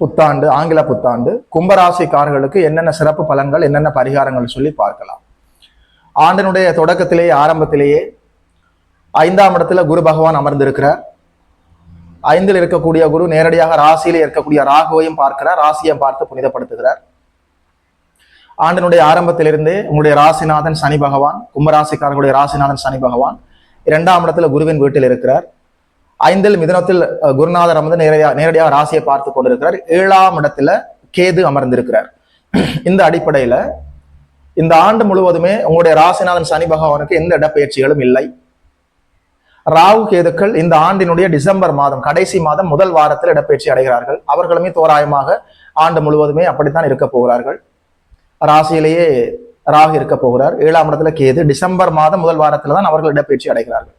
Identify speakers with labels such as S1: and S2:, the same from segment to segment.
S1: புத்தாண்டு ஆங்கில புத்தாண்டு கும்பராசிக்காரர்களுக்கு என்னென்ன சிறப்பு பலன்கள் என்னென்ன பரிகாரங்கள் சொல்லி பார்க்கலாம். ஆண்டினுடைய தொடக்கத்திலேயே ஆரம்பத்திலேயே ஐந்தாம் இடத்துல குரு பகவான் அமர்ந்திருக்கிறார். ஐந்தில் இருக்கக்கூடிய குரு நேரடியாக ராசியில் இருக்கக்கூடிய ராகுவையும் பார்க்கிறார் ராசியை பார்த்து புனிதப்படுத்துகிறார். ஆண்டினுடைய ஆரம்பத்திலிருந்தே உங்களுடைய ராசிநாதன் சனி பகவான் கும்பராசிக்காரர்களுடைய ராசிநாதன் சனி பகவான் இரண்டாம் இடத்துல குருவின் வீட்டில் இருக்கிறார். ஐந்தில் மிதனத்தில் குருநாதர் வந்து நேரடியாக நேரடியாக ராசியை பார்த்து கொண்டிருக்கிறார். ஏழாம் இடத்துல கேது அமர்ந்திருக்கிறார். இந்த அடிப்படையில இந்த ஆண்டு முழுவதுமே உங்களுடைய ராசிநாதன் சனி பகவானுக்கு எந்த இடப்பெயர்ச்சிகளும் இல்லை. ராகு கேதுக்கள் இந்த ஆண்டினுடைய டிசம்பர் மாதம் கடைசி மாதம் முதல் வாரத்தில் இடப்பெயர்ச்சி அடைகிறார்கள். அவர்களுமே தோராயமாக ஆண்டு முழுவதுமே அப்படித்தான் இருக்க போகிறார்கள். ராசியிலேயே ராகு இருக்க போகிறார். ஏழாம் இடத்துல கேது டிசம்பர் மாதம் முதல் வாரத்தில் தான் அவர்கள் இடப்பெயர்ச்சி அடைகிறார்கள்.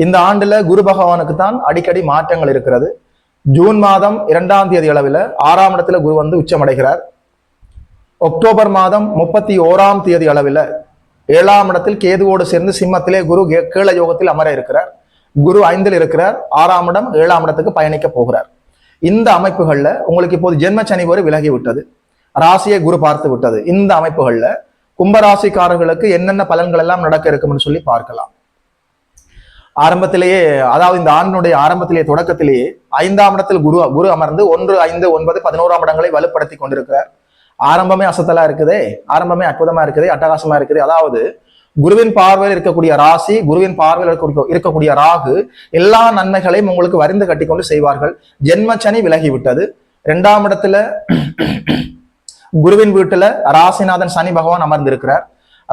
S1: இந்த ஆண்டுல குரு பகவானுக்கு தான் அடிக்கடி மாற்றங்கள் இருக்கிறது. ஜூன் மாதம் இரண்டாம் தேதி அளவில் ஆறாம் இடத்துல குரு வந்து உச்சமடைகிறார். அக்டோபர் மாதம் முப்பத்தி ஓராம் தேதி அளவில் ஏழாம் இடத்தில் கேதுவோடு சேர்ந்து சிம்மத்திலே குரு கே- கீழ யோகத்தில் அமர இருக்கிறார். குரு ஐந்தில் இருக்கிறார். ஆறாம் இடம் ஏழாம் இடத்துக்கு பயணிக்க போகிறார். இந்த அமைப்புகளில் உங்களுக்கு இப்போது ஜென்ம சனி ஒரு விலகி விட்டது. ராசியை குரு பார்த்து விட்டது. இந்த அமைப்புகளில் கும்பராசிக்காரர்களுக்கு என்னென்ன பலன்கள் எல்லாம் நடக்க இருக்கும்னு சொல்லி பார்க்கலாம். ஆரம்பத்திலேயே அதாவது இந்த ஆண்டினுடைய ஆரம்பத்திலேயே தொடக்கத்திலேயே ஐந்தாம் இடத்தில் குரு குரு அமர்ந்து ஒன்று ஐந்து ஒன்பது பதினோராம் இடங்களை வலுப்படுத்தி கொண்டிருக்கிறார். ஆரம்பமே அசத்தலா இருக்குதே ஆரம்பமே அற்புதமா இருக்குது அட்டகாசமா இருக்குது. அதாவது குருவின் பார்வையில் இருக்கக்கூடிய ராசி குருவின் பார்வையில் இருக்கக்கூடிய- ராகு எல்லா நன்மைகளையும் உங்களுக்கு வரிந்து கட்டிக்கொண்டு செய்வார்கள். ஜென்மச்சனி விலகி விட்டது இரண்டாம் இடத்துல குருவின் வீட்டுல ராசிநாதன் சனி பகவான் அமர்ந்திருக்கிறார்.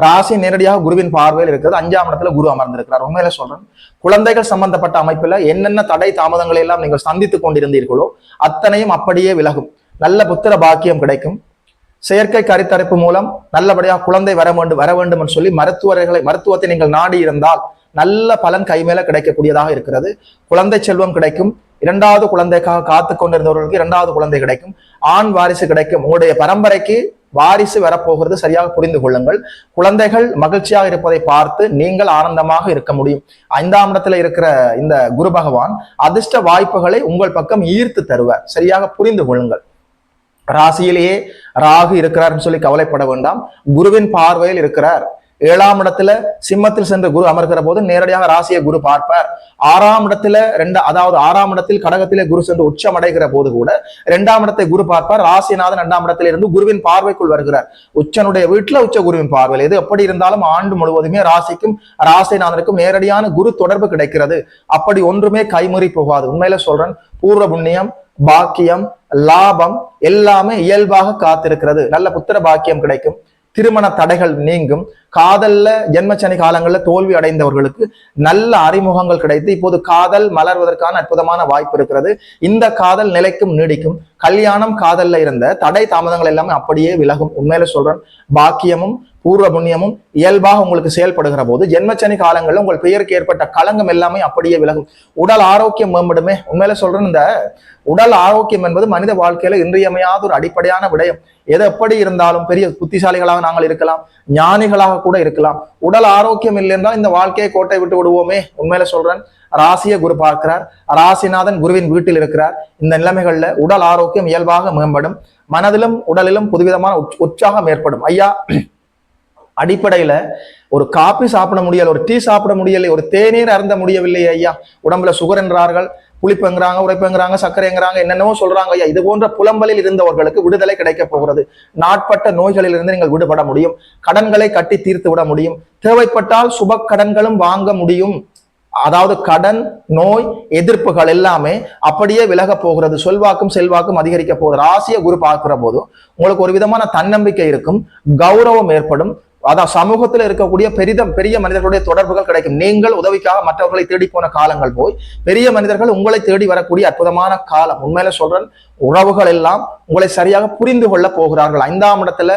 S1: ராசி நேரடியாக குருவின் பார்வையில் இருக்கிறது. அஞ்சாம் இடத்துல குரு அமர்ந்திருக்கிறார். உண்மையில சொல்றேன். குழந்தைகள் சம்பந்தப்பட்ட அமைப்புல என்னென்ன தடை தாமதங்களை எல்லாம் நீங்கள் சந்தித்துக் கொண்டிருந்தீர்களோ அத்தனையும் அப்படியே விலகும். நல்ல புத்திர பாக்கியம் கிடைக்கும். செயற்கை கருத்தரிப்பு மூலம் நல்லபடியாக குழந்தை வர வேண்டும் வர வேண்டும் என்று சொல்லி மருத்துவர்களை மருத்துவத்தை நீங்கள் நாடி இருந்தால் நல்ல பலன் கைமேல கிடைக்கக்கூடியதாக இருக்கிறது. குழந்தை செல்வம் கிடைக்கும். இரண்டாவது குழந்தைக்காக காத்து கொண்டிருந்தவர்களுக்கு இரண்டாவது குழந்தை கிடைக்கும். ஆண் வாரிசு கிடைக்கும். உங்களுடைய பரம்பரைக்கு வாரிசு வரப்போகிறது சரியாக புரிந்து கொள்ளுங்கள். குழந்தைகள் மகிழ்ச்சியாக இருப்பதை பார்த்து நீங்கள் ஆனந்தமாக இருக்க முடியும். ஐந்தாம் இடத்துல இருக்கிற இந்த குரு பகவான் அதிர்ஷ்ட வாய்ப்புகளை உங்கள் பக்கம் ஈர்த்து தருவார். சரியாக புரிந்து கொள்ளுங்கள். ராசியிலேயே ராகு இருக்கிறார்னு சொல்லி கவலைப்பட வேண்டாம். குருவின் பார்வையில் இருக்கிறார். ஏழாம் இடத்துல சிம்மத்தில் சென்று குரு அமர்கிற போது நேரடியாக ராசியை குரு பார்ப்பார். ஆறாம் இடத்துல ரெண்டு அதாவது ஆறாம் இடத்தில் கடகத்திலே குரு சென்று உச்சம் அடைகிற போது கூட இரண்டாம் இடத்தை குரு பார்ப்பார். ராசிநாதன் இரண்டாம் இடத்துல இருந்து குருவின் பார்வைக்குள் வருகிறார். உச்சனுடைய வீட்டுல உச்ச குருவின் பார்வையில். எது எப்படி இருந்தாலும் ஆண்டு முழுவதுமே ராசிக்கும் ராசிநாதனுக்கும் நேரடியான குரு தொடர்பு கிடைக்கிறது. அப்படி ஒன்றுமே கைமுறி போகாது. உண்மையில சொல்றேன் பூர்வ புண்ணியம் பாக்கியம் லாபம் எல்லாமே இயல்பாக காத்திருக்கிறது. நல்ல புத்திர பாக்கியம் கிடைக்கும். திருமண தடைகள் நீங்கும். காதல்ல ஜென்மச்சனி காலங்களில் தோல்வி அடைந்தவர்களுக்கு நல்ல அறிமுகங்கள் கிடைத்து இப்போது காதல் மலர்வதற்கான அற்புதமான வாய்ப்பு இருக்கிறது. இந்த காதல் நிலைக்கும் நீடிக்கும். கல்யாணம் காதல்ல இருந்த தடை தாமதங்கள் எல்லாமே அப்படியே விலகும். உண்மையில சொல்றேன் பாக்கியமும் பூர்வ புண்ணியமும் இயல்பாக உங்களுக்கு செயல்படுகிற போது ஜென்மச்சனி காலங்களில் உங்கள் பெயருக்கு ஏற்பட்ட களங்கம் எல்லாமே அப்படியே விலகும். உடல் ஆரோக்கியம் மேம்படுமே. உண்மையில சொல்றேன் இந்த உடல் ஆரோக்கியம் என்பது மனித வாழ்க்கையில இன்றியமையாத ஒரு அடிப்படையான விடயம். எது எப்படி இருந்தாலும் பெரிய புத்திசாலிகளாக நாங்கள் இருக்கலாம் ஞானிகளாக கூட இருக்கலாம். உடல் ஆரோக்கியம் இல்லை என்றால் இந்த வாழ்க்கையை கோட்டை விட்டு விடுவோமே. உண்மையில சொல்றேன் ராசியை குரு பார்க்கிறார். ராசிநாதன் குருவின் வீட்டில் இருக்கிறார். இந்த நிலைமைகள்ல உடல் ஆரோக்கியம் இயல்பாக மேம்படும். மனதிலும் உடலிலும் புதுவிதமான உற்சாகம் ஏற்படும். ஐயா அடிப்படையில ஒரு காபி சாப்பிட முடியல ஒரு டீ சாப்பிட முடியலை ஒரு தேநீர் அருந்த முடியவில்லை ஐயா. உடம்புல சுகர் என்றார்கள் புளிப்புங்கிறாங்க உரைப்புங்கிறாங்க சர்க்கரைங்கிறாங்க என்னென்னவோ சொல்றாங்க ஐயா. இது போன்ற புலம்பலில் இருந்தவர்களுக்கு விடுதலை கிடைக்க போகிறது. நாட்பட்ட நோய்களில் இருந்து நீங்கள் விடுபட முடியும். கடன்களை கட்டி தீர்த்து விட முடியும். தேவைப்பட்டால் சுப கடன்களும் வாங்க முடியும். அதாவது கடன் நோய் எதிர்ப்புகள் எல்லாமே அப்படியே விலக போகிறது. சொல்வாக்கும் செல்வாக்கும் அதிகரிக்க போகிறது ராசிய குரு பார்க்கிற போதும் உங்களுக்கு ஒரு விதமான தன்னம்பிக்கை இருக்கும். கௌரவம் ஏற்படும். அதான் சமூகத்தில் இருக்கக்கூடிய பெரிதம் பெரிய மனிதர்களுடைய தொடர்புகள் கிடைக்கும். நீங்கள் உதவிக்காக மற்றவர்களை தேடி போன காலங்கள் போய் பெரிய மனிதர்கள் உங்களை தேடி வரக்கூடிய அற்புதமான காலம். உண்மையில சொல்றேன் உறவுகள் எல்லாம் உங்களை சரியாக புரிந்து கொள்ள போகிறார்கள். ஐந்தாம் இடத்துல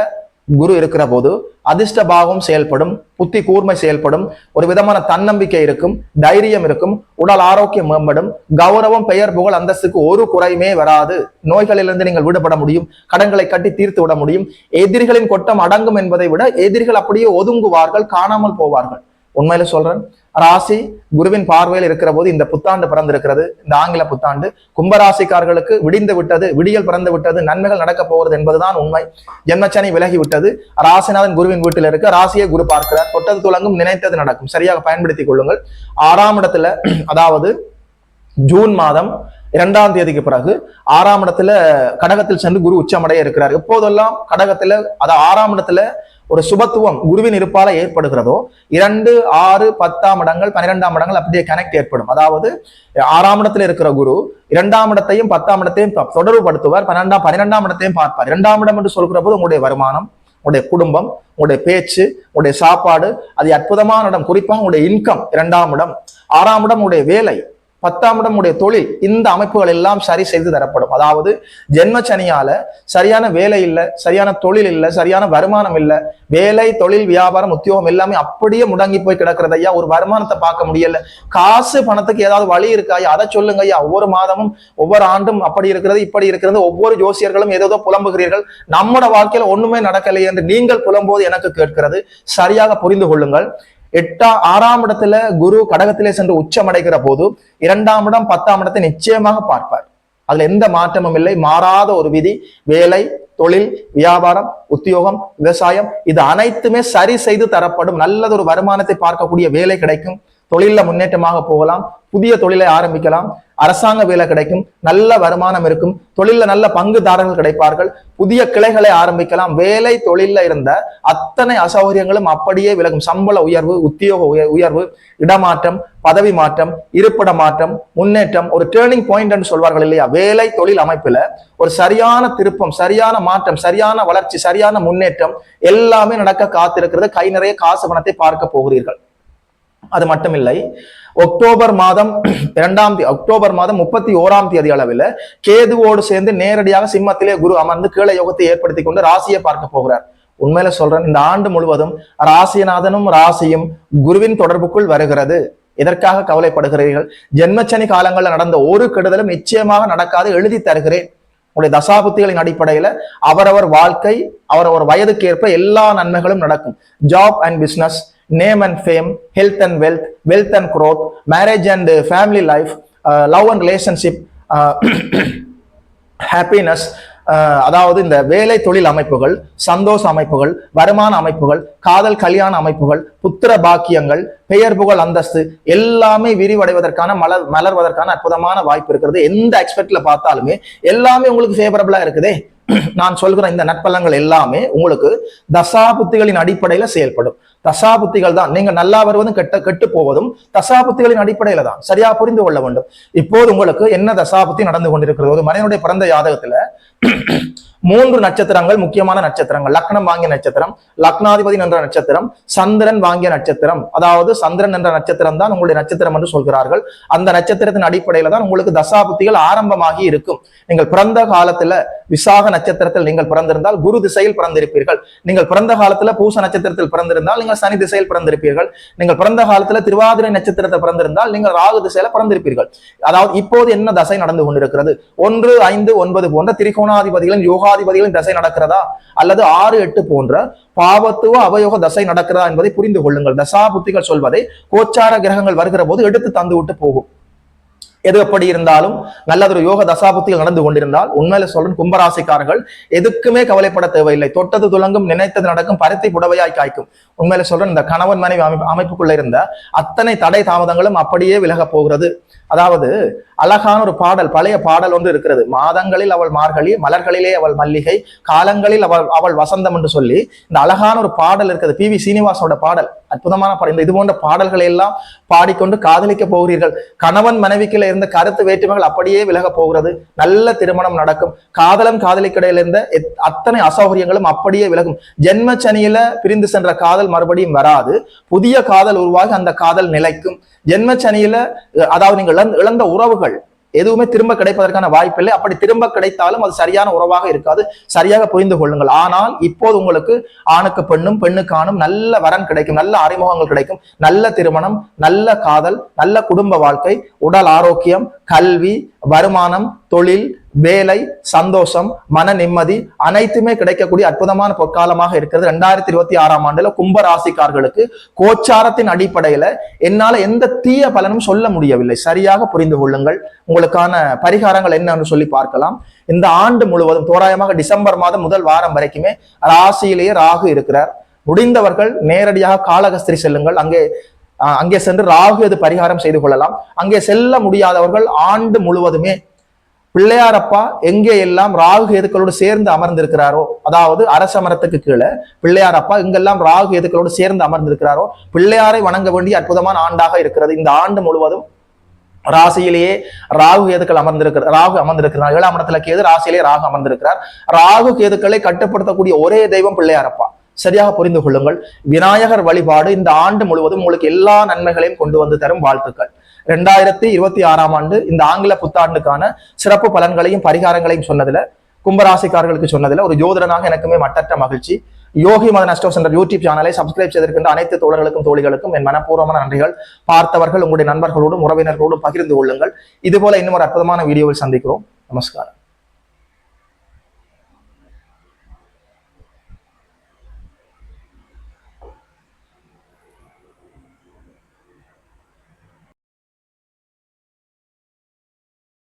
S1: குரு இருக்கிற போது அதிர்ஷ்ட பாவம் செயல்படும் புத்தி கூர்மை செயல்படும் ஒரு விதமான தன்னம்பிக்கை இருக்கும் தைரியம் இருக்கும் உடல் ஆரோக்கியம் மேம்படும் கௌரவம் பெயர் புகழ் அந்தஸ்துக்கு ஒரு குறையுமே வராது. நோய்களிலிருந்து நீங்கள் விடுபட முடியும் கடன்களை கட்டி தீர்த்து விட முடியும். எதிரிகளின் கொட்டம் அடங்கும் என்பதை விட எதிரிகள் அப்படியே ஒதுங்குவார்கள் காணாமல் போவார்கள். உண்மையில சொல்றேன் ராசி குருவின் பார்வையில் இருக்கிற போது இந்த புத்தாண்டு பிறந்திருக்கிறது. இந்த ஆங்கில புத்தாண்டு கும்பராசிக்காரர்களுக்கு விடிந்து விட்டது விடியல் பிறந்து விட்டது நன்மைகள் நடக்க போகிறது என்பதுதான் உண்மை. ஜென்மச்சனி விலகி விட்டது. ராசிநாதன் குருவின் வீட்டில் இருக்க ராசியை குரு பார்க்கிறார். தொட்டது துலங்கும் நினைத்தது நடக்கும். சரியாக பயன்படுத்திக் கொள்ளுங்கள். ஆறாம் இடத்துல அதாவது ஜூன் மாதம் இரண்டாம் தேதிக்கு பிறகு ஆறாம் இடத்துல கடகத்தில் சென்று குரு உச்சமடைய இருக்கிறார். எப்போதெல்லாம் கடகத்துல அதாவது ஆறாம் இடத்துல ஒரு சுபத்துவம் குருவின் இருப்பால ஏற்படுகிறதோ இரண்டு ஆறு பத்தாம் இடங்கள் பன்னிரெண்டாம் இடங்கள் அப்படியே கனெக்ட் ஏற்படும். அதாவது ஆறாம் இடத்துல இருக்கிற குரு இரண்டாம் இடத்தையும் பத்தாம் இடத்தையும் தொ- தொடர்புபடுத்துவார். பன்னெண்டாம் பன்னிரெண்டாம் இடத்தையும் பார்ப்பார். இரண்டாம் இடம் என்று சொல்கிற போது உங்களுடைய வருமானம் உங்களுடைய குடும்பம் உங்களுடைய பேச்சு உங்களுடைய சாப்பாடு அது அற்புதமான இடம். குறிப்பாக உங்களுடைய இன்கம் இரண்டாம் இடம். ஆறாம் இடம் உங்களுடைய வேலை. பத்தாம் இடம் உடைய தொழில் இந்த அமைப்புகள் எல்லாம் சரி செய்து தரப்படும். அதாவது ஜென்ம சனியால சரியான வேலை இல்லை சரியான தொழில் இல்லை சரியான வருமானம் இல்லை வேலை தொழில் வியாபாரம் உத்தியோகம் எல்லாமே அப்படியே முடங்கி போய் கிடக்கிறது ஐயா. ஒரு வருமானத்தை பார்க்க முடியல. காசு பணத்துக்கு ஏதாவது வழி இருக்கா ஐயா? அதை சொல்லுங்க ஐயா. ஒவ்வொரு மாதமும் ஒவ்வொரு ஆண்டும் அப்படி இருக்கிறது இப்படி இருக்கிறது. ஒவ்வொரு ஜோசியர்களும் ஏதோ புலம்புகிறீர்கள். நம்மட வாழ்க்கையில ஒண்ணுமே நடக்கலை என்று நீங்கள் புலம்போது எனக்கு கேட்கிறது. சரியாக புரிந்து கொள்ளுங்கள். எட்டா ஆறாம் இடத்துல குரு கடகத்திலே சென்று உச்சமடைகிற போது இரண்டாம் இடம் பத்தாம் இடத்தை நிச்சயமாக பார்ப்பார். அதுல எந்த மாற்றமும் இல்லை. மாறாத ஒரு விதி வேலை தொழில் வியாபாரம் உத்தியோகம் விவசாயம் இது அனைத்துமே சரி செய்து தரப்படும் நல்லதொரு வருமானத்தை பார்க்கக்கூடிய வேலை கிடைக்கும். தொழில முன்னேற்றமாக போகலாம். புதிய தொழிலை ஆரம்பிக்கலாம். அரசாங்க வேலை கிடைக்கும் நல்ல வருமானம் இருக்கும் தொழில நல்ல பங்குதாரர்கள் கிடைப்பார்கள் புதிய கிளைகளை ஆரம்பிக்கலாம். வேலை தொழில இருந்த அத்தனை அசௌகரியங்களும் அப்படியே விலகும். சம்பள உயர்வு உத்தியோக உய- உயர்வு இடமாற்றம் பதவி மாற்றம் இருப்பிட மாற்றம் முன்னேற்றம் ஒரு டேர்னிங் பாயிண்ட் என்று சொல்வார்கள் இல்லையா? வேலை தொழில் அமைப்புல ஒரு சரியான திருப்பம் சரியான மாற்றம் சரியான வளர்ச்சி சரியான முன்னேற்றம் எல்லாமே நடக்க காத்திருக்கிறது. கை நிறைய காசு பணத்தை பார்க்க போகிறீர்கள். அது மட்டுமில்லை அக்டோபர் மாதம் இரண்டாம் தேதி அக்டோபர் மாதம் முப்பத்தி ஓராம் தேதி அளவில் கேதுவோடு சேர்ந்து நேரடியாக சிம்மத்திலே குரு அமர்ந்து கீழ யோகத்தை ஏற்படுத்தி கொண்டு ராசியை பார்க்க போகிறார். உண்மையில சொல்றேன் இந்த ஆண்டு முழுவதும் ராசிநாதனும் ராசியும் குருவின் தொடர்புக்குள் வருகிறது. எதற்காக கவலைப்படுகிறீர்கள்? ஜென்மச்சனி காலங்களில் நடந்த ஒரு கெடுதலும் நிச்சயமாக நடக்காது எழுதி தருகிறேன். உங்களுடைய தசாபுத்திகளின் அடிப்படையில அவரவர் வாழ்க்கை அவரவர் வயதுக்கு ஏற்ப எல்லா நன்மைகளும் நடக்கும். Job and business name and fame health and wealth wealth and growth marriage and family life love and relationship happiness அதாவது இந்த வேலை தொழில் அமைப்புகள் சந்தோஷ அமைப்புகள் வருமான அமைப்புகள் காதல் கல்யாண அமைப்புகள் புத்திர பாக்கியங்கள் பெயர் புகழ் அந்தஸ்து எல்லாமே விரிவடைவதற்கான மலர் மலர்வதற்கான அற்புதமான வாய்ப்பு இருக்கிறது. எந்த எக்ஸ்பெக்ட்ல பார்த்தாலுமே எல்லாமே உங்களுக்கு ஃபேவரபிளா இருக்குதே. நான் சொல்கிற இந்த நட்பலங்கள் எல்லாமே உங்களுக்கு தசாபுத்திகளின் அடிப்படையில செயல்படும். தசாபுத்திகள் தான். நீங்க நல்லா வருவதும் கெட்ட கெட்டு போவதும் தசாபுத்திகளின் அடிப்படையில தான். சரியா புரிந்து கொள்ள வேண்டும். இப்போது உங்களுக்கு என்ன தசாபுத்தி நடந்து கொண்டிருக்கிறது ஒரு மனிதனுடைய பிறந்த ஜாதகத்துல மூன்று நட்சத்திரங்கள் முக்கியமான நட்சத்திரங்கள். லக்னம் வாங்கிய நட்சத்திரம் லக்னாதிபதி என்ற நட்சத்திரம் சந்திரன் வாங்கிய நட்சத்திரம். அதாவது சந்திரன் என்ற நட்சத்திரம் தான் உங்களுடைய நட்சத்திரம் என்று சொல்கிறார்கள். அந்த நட்சத்திரத்தின் அடிப்படையில தான் உங்களுக்கு தசாபுத்திகள் ஆரம்பமாகி இருக்கும். நீங்கள் பிறந்த காலத்துல விசாக நட்சத்திரத்தில் நீங்கள் பிறந்திருந்தால் குரு திசையில் பிறந்திருப்பீர்கள். நீங்கள் பிறந்த காலத்துல பூச நட்சத்திரத்தில் பிறந்திருந்தால் நீங்கள் சனி திசையில் பிறந்திருப்பீர்கள். நீங்கள் பிறந்த காலத்துல திருவாதிரை நட்சத்திரத்தில் பிறந்திருந்தால் நீங்கள் ராகு திசையில பிறந்திருப்பீர்கள். அதாவது இப்போது என்ன தசை நடந்து கொண்டிருக்கிறது? ஒன்று ஐந்து ஒன்பது போன்ற திரிகோணாதிபதிகளின் யோகாதிபதிகளின் தசை நடக்கிறதா? அல்லது ஆறு எட்டு போன்ற பாவத்துவ அவயோக தசை நடக்கிறதா என்பதை புரிந்து கொள்ளுங்கள். தசா புத்திகள் சொல்வதை கோச்சார கிரகங்கள் வருகிற போது எடுத்து தந்து விட்டு போகும். எது எப்படி இருந்தாலும் நல்லதொரு யோக தசாபத்தில் நடந்து கொண்டிருந்தால் உண்மையில சொல்றேன் கும்பராசிக்காரர்கள் எதுக்குமே கவலைப்பட தேவையில்லை. தொட்டது துலங்கும் நினைத்தது நடக்கும் பருத்தி புடவையாய் காய்க்கும். உண்மையில சொல்றேன் இந்த கணவன் மனைவி அமைப்பு அமைப்புக்குள்ள இருந்த அத்தனை தடை தாமதங்களும் அப்படியே விலக போகிறது. அதாவது அழகான ஒரு பாடல் பழைய பாடல் ஒன்று இருக்கிறது. மாதங்களில் அவள் மார்கழி மலர்களிலே அவள் மல்லிகை காலங்களில் அவள் அவள் வசந்தம் என்று சொல்லி இந்த அழகான ஒரு பாடல் இருக்கிறது. பி வி சீனிவாசோட பாடல். அற்புதமான பாடல். இந்த இது போன்ற பாடல்களை எல்லாம் பாடிக்கொண்டு காதலிக்க போகிறீர்கள். கணவன் மனைவிக்குள்ள இருந்த கருத்து வேற்றுமைகள் அப்படியே விலக போகிறது. நல்ல திருமணம் நடக்கும். காதலம் காதலிக்கிடையில இருந்த எத்- அத்தனை அசௌகரியங்களும் அப்படியே விலகும். ஜென்ம சனியில பிரிந்து சென்ற காதல் மறுபடியும் வராது. புதிய காதல் உருவாகி அந்த காதல் நிலைக்கும். ஜென்ம சனியில அதாவது நீங்கள் இழந்த உறவுகள் எதுவுமே திரும்ப கிடைப்பதற்கான வாய்ப்பில்லை. அப்படி திரும்ப கிடைத்தாலும் அது சரியான உறவாக இருக்காது. சரியாக புரிந்து கொள்ளுங்கள். ஆனால் இப்போது உங்களுக்கு ஆணுக்கு பெண்ணும் பெண்ணுக்கு ஆணும் நல்ல வரன் கிடைக்கும். நல்ல அறிமுகங்கள் கிடைக்கும். நல்ல திருமணம் நல்ல காதல் நல்ல குடும்ப வாழ்க்கை உடல் ஆரோக்கியம் கல்வி வருமானம் தொழில் வேலை சந்தோஷம் மன நிம்மதி அனைத்துமே கிடைக்கக்கூடிய அற்புதமான பொற்காலமாக இருக்கிறது. ரெண்டாயிரத்தி இருபத்தி ஆறாம் ஆண்டுல கும்ப ராசிக்கார்களுக்கு கோச்சாரத்தின் அடிப்படையில என்னால எந்த தீய பலனும் சொல்ல முடியவில்லை. சரியாக புரிந்து கொள்ளுங்கள். உங்களுக்கான பரிகாரங்கள் என்னன்னு சொல்லி பார்க்கலாம். இந்த ஆண்டு முழுவதும் தோராயமாக டிசம்பர் மாதம் முதல் வாரம் வரைக்குமே ராசியிலேயே ராகு இருக்கிறார். முடிந்தவர்கள் நேரடியாக காளகஸ்திரி செல்லுங்கள். அங்கே அங்கே சென்று ராகு எது பரிகாரம் செய்து கொள்ளலாம். அங்கே செல்ல முடியாதவர்கள் ஆண்டு முழுவதுமே பிள்ளையாரப்பா எங்கே எல்லாம் ராகு கேதுக்களோடு சேர்ந்து அமர்ந்திருக்கிறாரோ அதாவது அரச மரத்துக்கு கீழே பிள்ளையாரப்பா எங்கெல்லாம் ராகு கேதுக்களோடு சேர்ந்து அமர்ந்திருக்கிறாரோ பிள்ளையாரை வணங்க வேண்டிய அற்புதமான ஆண்டாக இருக்கிறது. இந்த ஆண்டு முழுவதும் ராசியிலேயே ராகு கேதுக்கள் அமர்ந்திருக்கிறார் ராகு அமர்ந்திருக்கிறார். ஏழாம் இடத்துல கேது ராசியிலேயே ராகு அமர்ந்திருக்கிறார். ராகு கேதுக்களை கட்டுப்படுத்தக்கூடிய ஒரே தெய்வம் பிள்ளையாரப்பா. சரியாக புரிந்து கொள்ளுங்கள். விநாயகர் வழிபாடு இந்த ஆண்டு முழுவதும் உங்களுக்கு எல்லா நன்மைகளையும் கொண்டு வந்து தரும் வாழ்த்துக்கள். ரெண்டாயிரத்தி இருபத்தி ஆறாம் ஆண்டு இந்த ஆங்கில புத்தாண்டுக்கான சிறப்பு பலன்களையும் பரிகாரங்களையும் சொன்னதுல கும்பராசிக்காரர்களுக்கு சொன்னதுல ஒரு ஜோதிடனாக எனக்குமே மட்டற்ற மகிழ்ச்சி. யோகி மத நஷ்டம் சென்ற யூடியூப் சேனலை சப்ஸ்கிரைப் செய்திருக்கின்ற அனைத்து தோழர்களுக்கும் தோழிகளுக்கும் என் மனப்பூர்வமான நன்றிகள். பார்த்தவர்கள் உங்களுடைய நண்பர்களோடும் உறவினர்களோடும் பகிர்ந்து கொள்ளுங்கள். இதுபோல இன்னும் ஒரு அற்புதமான வீடியோவில் சந்திக்கிறோம். நமஸ்காரம்.